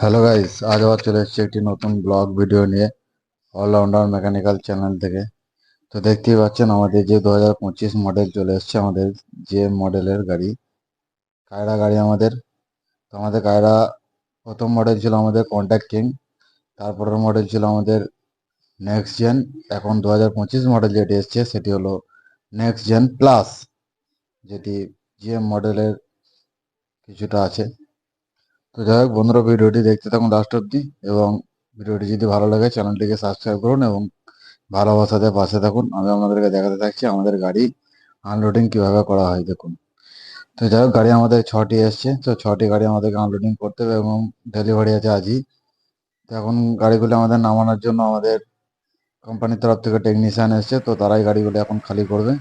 Hello guys আজ আবার চলে এসেছি একটি নতুন ব্লগ ভিডিও নিয়ে অলরাউন্ডার মেকানিক্যাল চ্যানেল থেকে। তো দেখতেই পাচ্ছেন আমাদের যে দু হাজার পঁচিশ মডেল চলে এসেছে আমাদের, যে মডেলের গাড়ি। কায়রা গাড়ি আমাদের। তো আমাদের কায়রা প্রথম মডেল ছিল আমাদের কন্ট্যাক্ট কিং তারপরের মডেল ছিল আমাদের নেক্সট জেন এখন দু হাজার পঁচিশ মডেল যেটি এসছে, সেটি হলো নেক্সট জেন প্লাস যেটি জিএম মডেলের কিছুটা আছে। তো যাই হোক, বন্ধুরা, ভিডিওটি দেখতে থাকুন লাস্ট অব্দি এবং ভিডিওটি যদি ভালো লাগে, চ্যানেলটিকে সাবস্ক্রাইব করুন এবং ভালোবাসাতে পাশে থাকুন। আমি আপনাদেরকে দেখাতে থাকছি আমাদের গাড়ি আনলোডিং কীভাবে করা হয়, দেখুন। তো যাই হোক, গাড়ি আমাদের ছটি এসছে, তো ছটি গাড়ি আমাদেরকে আনলোডিং করতে হবে এবং ডেলিভারি আছে আজই। তো এখন গাড়িগুলো আমাদের নামানোর জন্য আমাদের কোম্পানির তরফ থেকে টেকনিশিয়ান এসছে, তো তারাই গাড়িগুলো এখন খালি করবে।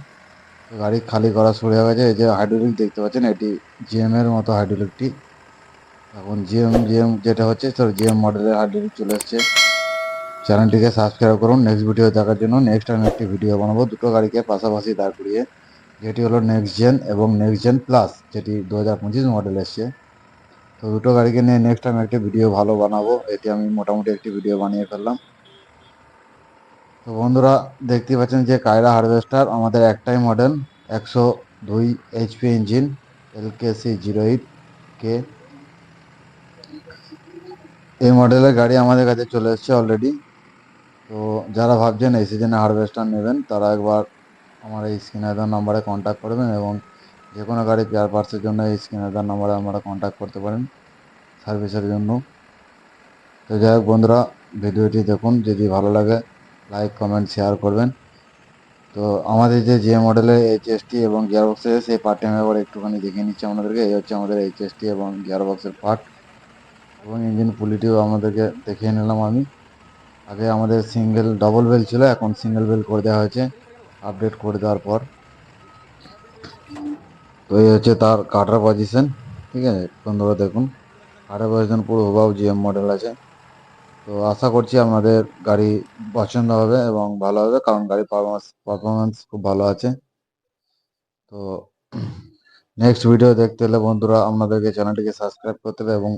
তো গাড়ি খালি করা শুরু হয়ে গেছে, এই যে হাইড্রোলিক দেখতে পাচ্ছেন, এটি জিএম এর মতো হাইড্রোলিকটি এখন জিএম জিএম যেটা হচ্ছে তো জিএম মডেলের হাইড্রোলিক চলে এসছে চ্যানেলটিকে সাবস্ক্রাইব করুন নেক্সট ভিডিও দেখার জন্য নেক্সট আমি একটি ভিডিও বানাবো, দুটো গাড়িকে পাশাপাশি দাঁড় করিয়ে, যেটি হলো নেক্সট জেন এবং নেক্সট জেন প্লাস যেটি দু হাজার পঁচিশ মডেল এসছে। তো দুটো গাড়িকে নিয়ে নেক্সট আমি একটি ভিডিও ভালো বানাবো, এটি আমি মোটামুটি একটি ভিডিও বানিয়ে ফেললাম। তো বন্ধুরা দেখতেই পাচ্ছেন যে কায়রা হারভেস্টার আমাদের একটাই মডেল একশো দুই HP engine LKC zero eight কে এই মডেলের গাড়ি আমাদের কাছে চলে এসেছে অলরেডি তো যারা ভাবছেন এই সিজনে হারভেস্টার নেবেন, তারা একবার আমার এই স্ক্রিনে দেওয়ার নাম্বারে কন্ট্যাক্ট করবেন এবং যে কোনো গাড়ি পেয়ার পার্টসের জন্য এই স্ক্রিনে দেওয়ার নাম্বারে আপনারা কন্ট্যাক্ট করতে পারেন সার্ভিসের জন্য। তো যাই হোক বন্ধুরা, ভিডিওটি দেখুন, যদি ভালো লাগে লাইক কমেন্ট শেয়ার করবেন। তো আমাদের যে যে মডেলের এইচএসটি এবং গিয়ার বক্স আছে সেই পার্টটি আমি এবার একটুখানি দেখে নিচ্ছি আপনাদেরকে। এই হচ্ছে আমাদের এইচএসটি এবং গিয়ার বক্সের পার্ট এবং ইঞ্জিন পুলিটিও আমাদেরকে দেখিয়ে নিলাম আমি। আগে আমাদের সিঙ্গেল ডবল বেল ছিল, এখন সিঙ্গেল বেল করে দেওয়া হয়েছে আপডেট করে দেওয়ার পর। তো এই হচ্ছে তার কাটার পজিশন ঠিক আছে? বন্ধুরা দেখুন কাটার পজিশন পুরো হুবাও জিএম মডেল আছে। তো আশা করছি আপনাদের গাড়ি পছন্দ হবে এবং ভালো হবে, কারণ গাড়ির পারফরমেন্স পারফরমেন্স খুব ভালো আছে। তো নেক্সট ভিডিও দেখতে হলে বন্ধুরা আপনাদেরকে চ্যানেলটিকে সাবস্ক্রাইব করতে হবে এবং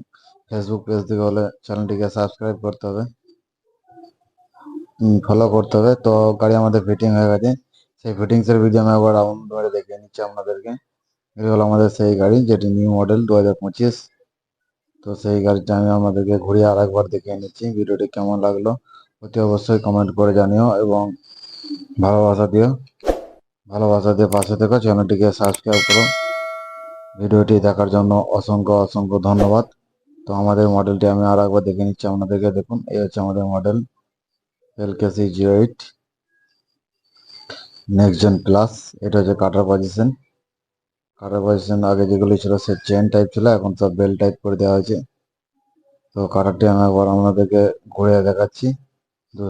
ফেসবুক পেজ থেকে হলে চ্যানেলটিকে সাবস্ক্রাইব করতে হবে। ফলো করতে হবে। তো গাড়ি আমাদের ফিটিং হয়ে গেছে। সেই ফিটিংসের ভিডিও আমি একবার রাউন্ড দেখিয়ে নিচ্ছি আপনাদেরকে। এই হলো আমাদের সেই গাড়ি, যেটি নিউ মডেল দু হাজার পঁচিশ। তো সেই গাড়িটা আমি আমাদেরকে ঘুরিয়ে আর একবার দেখিয়ে নিচ্ছি। ভিডিওটি কেমন লাগল অতি অবশ্যই কমেন্ট করে জানিও এবং ভালোবাসা দিও। ভালোবাসা দিয়ে পাশে থেকো, চ্যানেলটিকে সাবস্ক্রাইব করো। ভিডিওটি দেখার জন্য অসংখ্য অসংখ্য ধন্যবাদ। তো আমাদের মডেলটি আমি আর একবার দেখে নিচ্ছি, আপনাদেরকে দেখুন। এই হচ্ছে আমাদের model LKC zero eight next gen plus এটা হচ্ছে কাটার পজিশন কাটার পজিশন আগে যেগুলি ছিল, সে চেন টাইপ ছিল, এখন সব বেল টাইপ করে দেওয়া হয়েছে। তো কাটারটি আমি একবার আপনাদেরকে ঘুরে দেখাচ্ছি।